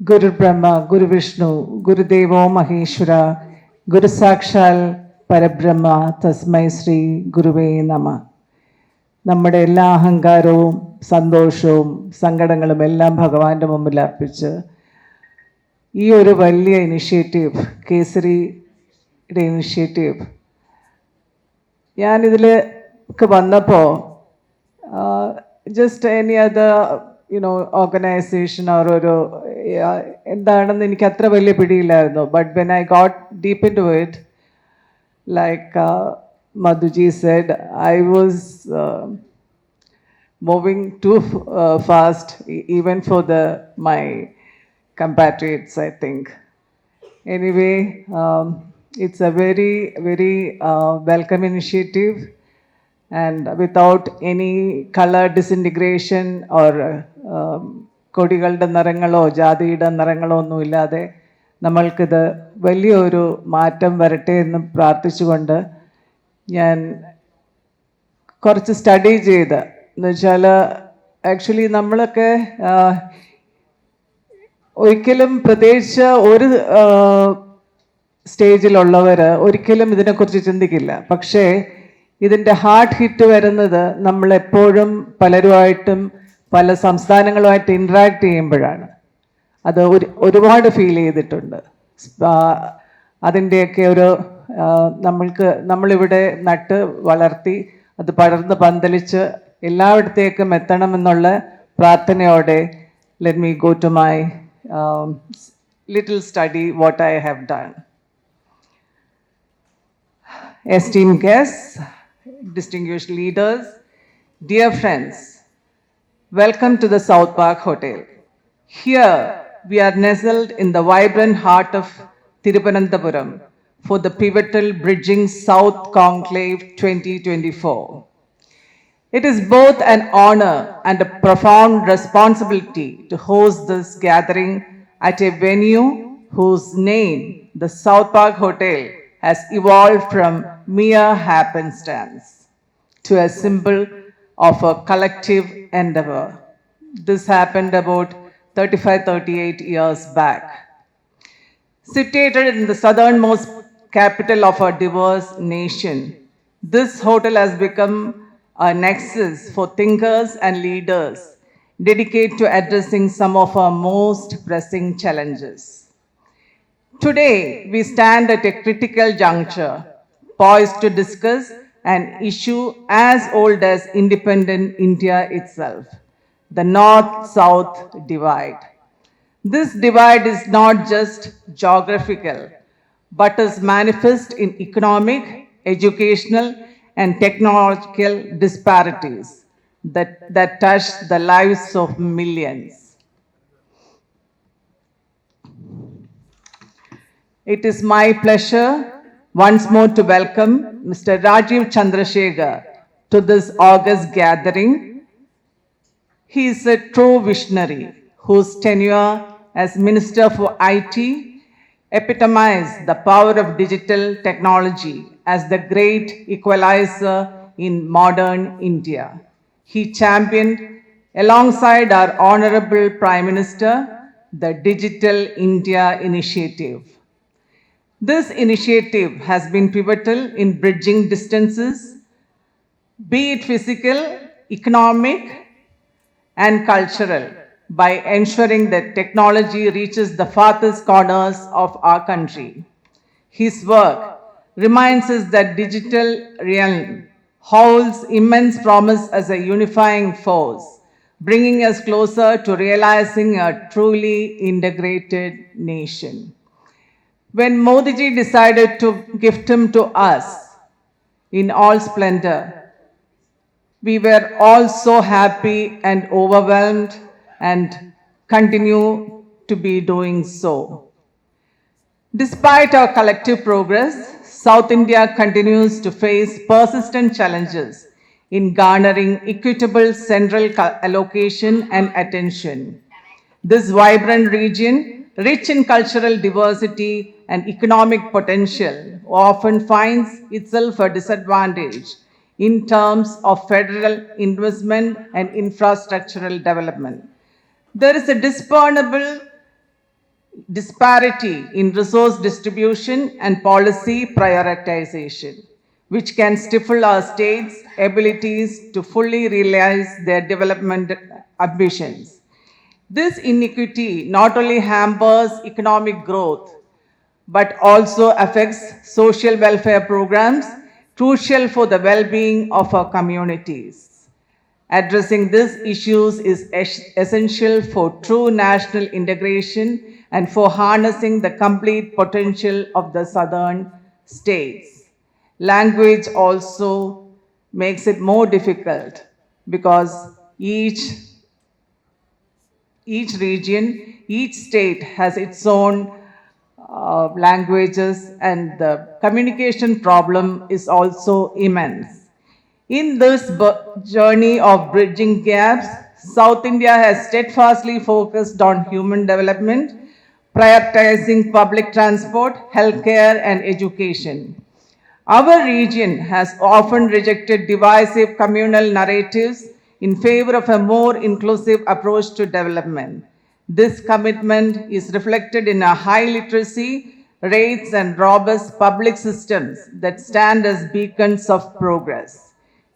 ഗുരു ബ്രഹ്മ ഗുരു വിഷ്ണു ഗുരുദേവോ മഹേശ്വര ഗുരുസാക്ഷാൽ പരബ്രഹ്മ തസ്മൈ ശ്രീ ഗുരുവേ നമ. നമ്മുടെ എല്ലാ അഹങ്കാരവും സന്തോഷവും സങ്കടങ്ങളും എല്ലാം ഭഗവാന്റെ മുമ്പിൽ അർപ്പിച്ച് ഈ ഒരു വലിയ ഇനിഷ്യേറ്റീവ് കേസരിയുടെ ഇനിഷ്യേറ്റീവ് ഞാനിതിലേക്ക് വന്നപ്പോൾ just any other you know organisation or ഒരു ആ, എന്താണെന്ന് എനിക്ക് അത്ര വലിയ പിടിയില്ലായിരുന്നു but when I got deep into it like Madhuji said I was moving too uh, fast, e- even for the my compatriots, I think. Anyway, um, it's a very, very uh, welcome initiative, and without any color disintegration or um, കൊടികളുടെ നിറങ്ങളോ ജാതിയുടെ നിറങ്ങളോ ഒന്നുമില്ലാതെ നമ്മൾക്കിത് വലിയൊരു മാറ്റം വരട്ടെ എന്ന് പ്രാർത്ഥിച്ചുകൊണ്ട് ഞാൻ കുറച്ച് സ്റ്റഡി ചെയ്ത്. എന്നുവെച്ചാൽ ആക്ച്വലി നമ്മളൊക്കെ ഒരിക്കലും പ്രത്യേകിച്ച് ഒരു സ്റ്റേജിലുള്ളവർ ഒരിക്കലും ഇതിനെക്കുറിച്ച് ചിന്തിക്കില്ല. പക്ഷേ ഇതിന്റെ ഹാർട്ട് ഹിറ്റ് വരുന്നത് നമ്മളെപ്പോഴും പലരുമായിട്ടും പല സംസ്ഥാനങ്ങളുമായിട്ട് ഇൻട്രാക്ട് ചെയ്യുമ്പോഴാണ്. അത് ഒരു ഒരുപാട് ഫീൽ ചെയ്തിട്ടുണ്ട്. അതിന്റെയൊക്കെ ഒരു നമ്മൾക്ക് നമ്മളിവിടെ നട്ട് വളർത്തി അത് പടർന്ന് പന്തലിച്ച് എല്ലായിടത്തേക്കും എത്തണമെന്നുള്ള പ്രാർത്ഥനയോടെ let me go to my little study what I have done esteemed guests, distinguished leaders, dear friends, welcome to the South Park Hotel. Here, we are nestled in the vibrant heart of Thiruvananthapuram for the pivotal Bridging South Conclave 2024. It is both an honor and a profound responsibility to host this gathering at a venue whose name, the South Park Hotel, has evolved from mere happenstance to a symbol of a collective endeavor. This happened about 35 38 years back. Situated in the southernmost capital of a diverse nation, this hotel has become a nexus for thinkers and leaders dedicated to addressing some of our most pressing challenges. Today, we stand at a critical juncture, poised to discuss an issue as old as independent India itself the North South divide. This divide is not just geographical, but is manifest in economic, educational, and technological disparities that, that touch the lives of millions. It is my pleasure once more to welcome Mr. Rajiv Chandrasekhar to this August gathering. He is a true visionary whose tenure as Minister for IT epitomized the power of digital technology as the great equalizer in modern India. He championed, alongside our Honorable Prime Minister, the Digital India Initiative. This initiative has been pivotal in bridging distances, be it physical, economic, and cultural, by ensuring that technology reaches the farthest corners of our country. His work reminds us that digital realm holds immense promise as a unifying force, bringing us closer to realizing a truly integrated nation. When Modi ji decided to gift him to us in all splendor, we were all so happy and overwhelmed and continue to be doing so. Despite our collective progress, South India continues to face persistent challenges in garnering equitable central allocation and attention. This vibrant region, rich in cultural diversity and economic potential, often finds itself a disadvantage in terms of federal investment and infrastructural development. There is a discernible disparity in resource distribution and policy prioritization, which can stifle our states' abilities to fully realize their development ambitions. This inequity not only hampers economic growth but also affects social welfare programs crucial for the well-being of our communities. Addressing these issues is es- essential for true national integration and for harnessing the complete potential of the southern states. Language also makes it more difficult because each each region, each state has its own uh, languages and the communication problem is also immense. In this journey of bridging gaps, South India has steadfastly focused on human development, prioritizing public transport, healthcare, and education. Our region has often rejected divisive communal narratives in favor of a more inclusive approach to development. This commitment is reflected in our high literacy rates and robust public systems that stand as beacons of progress.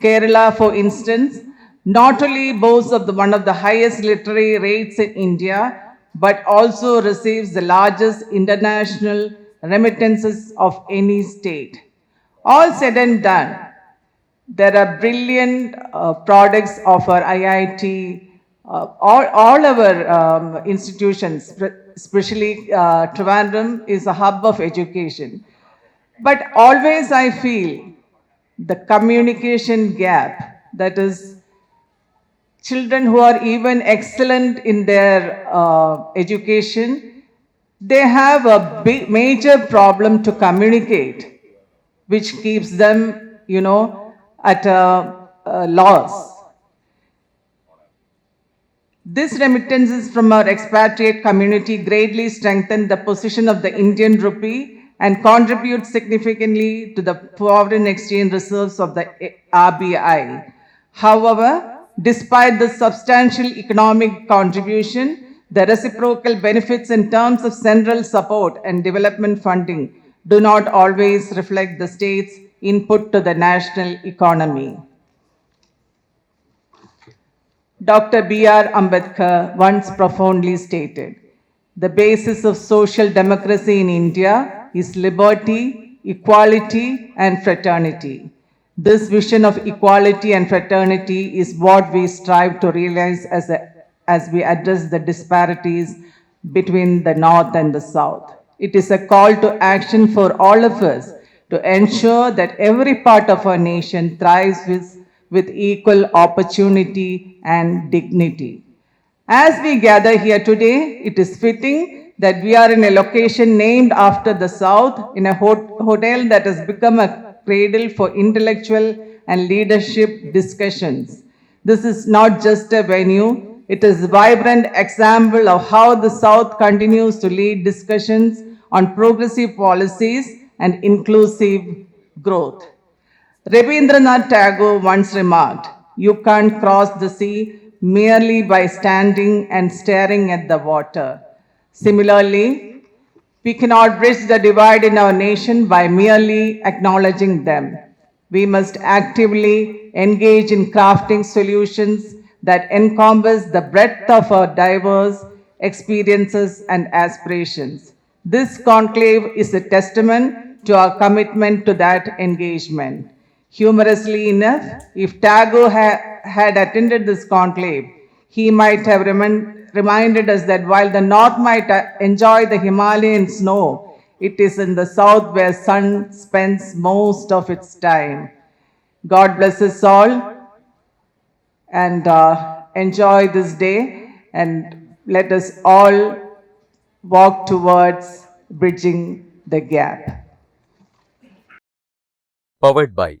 Kerala, for instance, not only boasts of the, one of the highest literary rates in India, but also receives the largest international remittances of any state. All said and done, there are brilliant uh, products of our IIT, uh, all, all our um, institutions, especially uh, Trivandrum is a hub of education. But always I feel the communication gap, that is, children who are even excellent in their uh, education, they have a big, major problem to communicate, which keeps them, you know, at a, a loss. This remittances from our expatriate community greatly strengthen the position of the Indian rupee and contribute significantly to the foreign exchange reserves of the RBI. However, despite the substantial economic contribution, the reciprocal benefits in terms of central support and development funding do not always reflect the state's input to the national economy. Dr. B.R. Ambedkar once profoundly stated The basis of social democracy in India is liberty, equality, and fraternity. This vision of equality and fraternity is what we strive to realize as, a, as we address the disparities between the North and the South. It is a call to action for all of us to ensure that every part of our nation thrives with, with equal opportunity and dignity. As we gather here today, it is fitting that we are in a location named after the South, in a hot- hotel that has become a cradle for intellectual and leadership discussions. This is not just a venue, it is a vibrant example of how the South continues to lead discussions on progressive policies and inclusive growth. Rabindranath Tagore once remarked, You can't cross the sea merely by standing and staring at the water. Similarly, we cannot bridge the divide in our nation by merely acknowledging them. We must actively engage in crafting solutions that encompass the breadth of our diverse experiences and aspirations. This conclave is a testament to our commitment to that engagement. Humorously enough, if Tagore ha- had attended this conclave, he might have remin- reminded us that while the North might uh, enjoy the Himalayan snow, it is in the South where sun spends most of its time. God bless us all and uh, enjoy this day and let us all walk towards bridging the gap. powered by